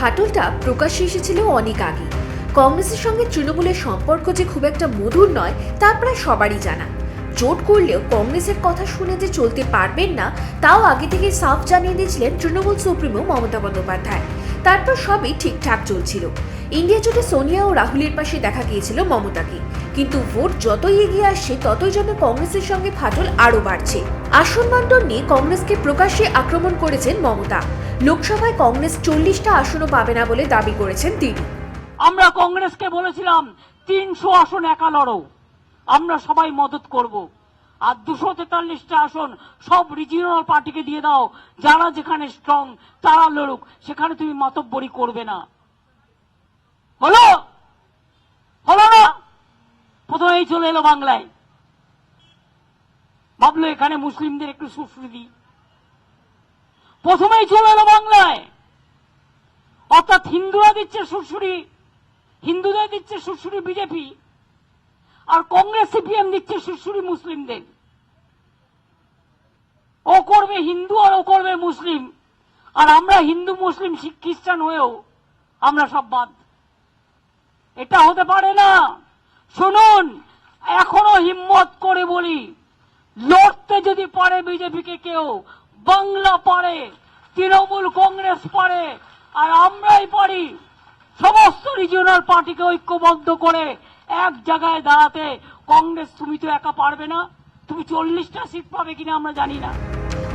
ফাটলটা প্রকাশ্যে এসেছিল অনেক আগে। কংগ্রেসের সঙ্গে তৃণমূলের সম্পর্ক যে খুব একটা মধুর নয়, তা প্রায় সবারই জানা। জোট করলেও কংগ্রেসের কথা শুনে যে চলতে পারবেন না, তাও আগে থেকে সাফ জানিয়ে দিয়েছিলেন তৃণমূল সুপ্রিমো মমতা বন্দ্যোপাধ্যায়। তারপর সবই ঠিকঠাক চলছিল। ইন্ডিয়া জোটে সোনিয়া ও রাহুলের পাশে দেখা গিয়েছিল মমতাকে। কিন্তু ভোট যতই এগিয়ে আসছে, ততই যেন কংগ্রেসের সঙ্গে ফাটল আরও বাড়ছে। আসন বন্টন নিয়ে কংগ্রেসকে প্রকাশ্যে আক্রমণ করেছেন মমতা। লোকসভায় কংগ্রেস চল্লিশটা আসনও পাবে না বলে দাবি করেছেন তিনি। আমরা কংগ্রেসকে বলেছিলাম, তিনশো আসন একা লড়ো। আমরা সবাই মদত করব। আর দুশো তেতাল্লিশটা আসন সব রিজিওনাল পার্টিকে দিয়ে দাও। যারা যেখানে স্ট্রং তারা লড়ুক। সেখানে তুমি মাতব্বরি করবে না। হলো? হলো না? প্রথমেই চলে এলো বাংলায়। ভাবলো এখানে মুসলিমদের একটু সুশ্রী দিই প্রথমেই চলে এলো বাংলায়। অর্থাৎ হিন্দুরা দিচ্ছে সুরসুরি হিন্দুদের দিচ্ছে সুরসুরি বিজেপি, আর কংগ্রেস সিপিএম দিচ্ছে সুরসুরি মুসলিমদের। ও করবে হিন্দু আর ও করবে মুসলিম, আর আমরা হিন্দু, মুসলিম শিখ খ্রিস্টান হয়েও আমরা সব বাদ। এটা হতে পারে না। শুনুন, এখনও হিম্মত করে বলি, লড়তে যদি পারে বিজেপিকে কেউ বাংলা পারে তৃণমূল কংগ্রেস পারে আর আমরাই পারি সমস্ত রিজিওনাল পার্টিকে ঐক্যবদ্ধ করে এক জায়গায় দাঁড়াতে কংগ্রেস তুমি তো একা পারবে না তুমি চল্লিশটা সিট পাবে কিনা আমরা জানি না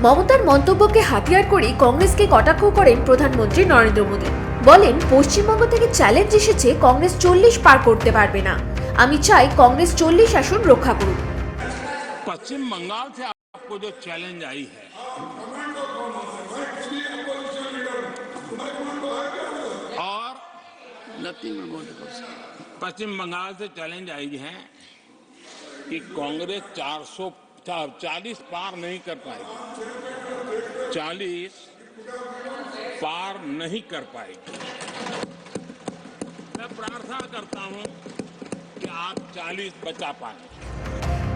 মমতার মন্তব্যকে হাতিয়ার করে কংগ্রেসকে কটাক্ষ করেন প্রধানমন্ত্রী নরেন্দ্র মোদী বলেন পশ্চিমবঙ্গ থেকে চ্যালেঞ্জ এসেছে কংগ্রেস চল্লিশ পার করতে পারবে না আমি চাই কংগ্রেস চল্লিশ আসন রক্ষা করুক पश्चिम बंगाल से आपको जो चैलेंज आई है Nothing to those. पश्चिम बंगाल से चैलेंज आई है कि कांग्रेस 400 चालीस पार नहीं कर पाएगी। 40 पार नहीं कर पाएगी। मैं प्रार्थना करता हूँ कि आप 40 बचा पाए।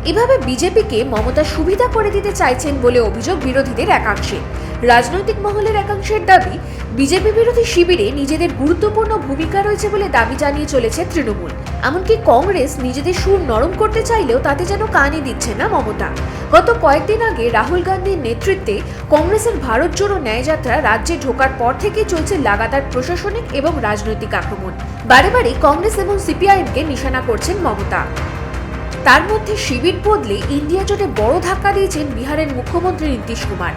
এভাবে বিজেপিকে মমতা সুবিধা করে দিতে চাইছেন বলে অভিযোগ বিরোধীদের একাংশে। রাজনৈতিক মহলের একাংশের দাবি, বিজেপি বিরোধী শিবিরে নিজেদের গুরুত্বপূর্ণ ভূমিকা রয়েছে বলে দাবি জানিয়ে চলেছে তৃণমূল। এমনকি কংগ্রেস নিজেদের সুর নরম করতে চাইলেও তাতে যেন কানই দিচ্ছে না মমতা। গত কয়েকদিন আগে রাহুল গান্ধীর নেতৃত্বে কংগ্রেসের ভারত জোড়ো ন্যায়যাত্রা রাজ্যে ঢোকার পর থেকেই চলছে লাগাতার প্রশাসনিক এবং রাজনৈতিক আক্রমণ। বারে বারে কংগ্রেস এবং সিপিআইএমকে নিশানা করছেন মমতা। তার মধ্যে শিবির বদলে ইন্ডিয়া জোটে বড় ধাক্কা দিয়েছেন বিহারের মুখ্যমন্ত্রী নীতিশ কুমার।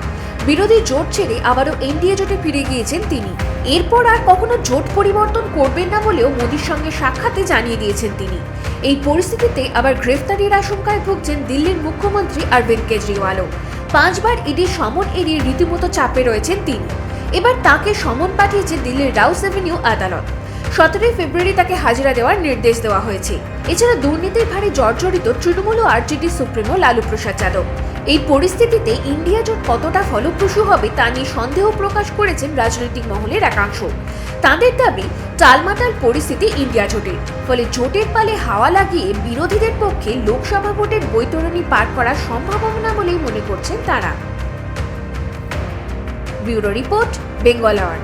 বিরোধী জোট ছেড়ে আবারও এনডিএ জোটে ফিরে গিয়েছেন তিনি। এরপর আর কখনো জোট পরিবর্তন করবেন না বলেও মোদীর সঙ্গে সাক্ষাতে জানিয়ে দিয়েছেন তিনি। এই পরিস্থিতিতে আবার গ্রেফতারির আশঙ্কায় ভুগছেন দিল্লির মুখ্যমন্ত্রী অরবিন্দ কেজরিওয়ালও। পাঁচবার ইডির সমন এড়িয়ে রীতিমতো চাপে রয়েছেন তিনি। এবার তাকে সমন পাঠিয়েছে দিল্লির রাউস এভিনিউ আদালত। সতেরোই ফেব্রুয়ারি তাকে হাজিরা দেওয়ার নির্দেশ দেওয়া হয়েছে। এছাড়া দুর্নীতির ভারে জর্জরিত তৃণমূল ও আরজেডি সুপ্রিমো লালু প্রসাদ যাদব। এই পরিস্থিতিতে ইন্ডিয়া জোট কতটা ফলপ্রসূ হবে তা নিয়ে সন্দেহ প্রকাশ করেছেন রাজনৈতিক মহলের একাংশ। তাদের দাবি, টালমাটাল পরিস্থিতি ইন্ডিয়া জোটের। ফলে জোটের পালে হাওয়া লাগিয়ে বিরোধীদের পক্ষে লোকসভা ভোটের বৈতরণী পার করার সম্ভাবনা বলেই মনে করছেন তারা। Bureau report, Bengal hour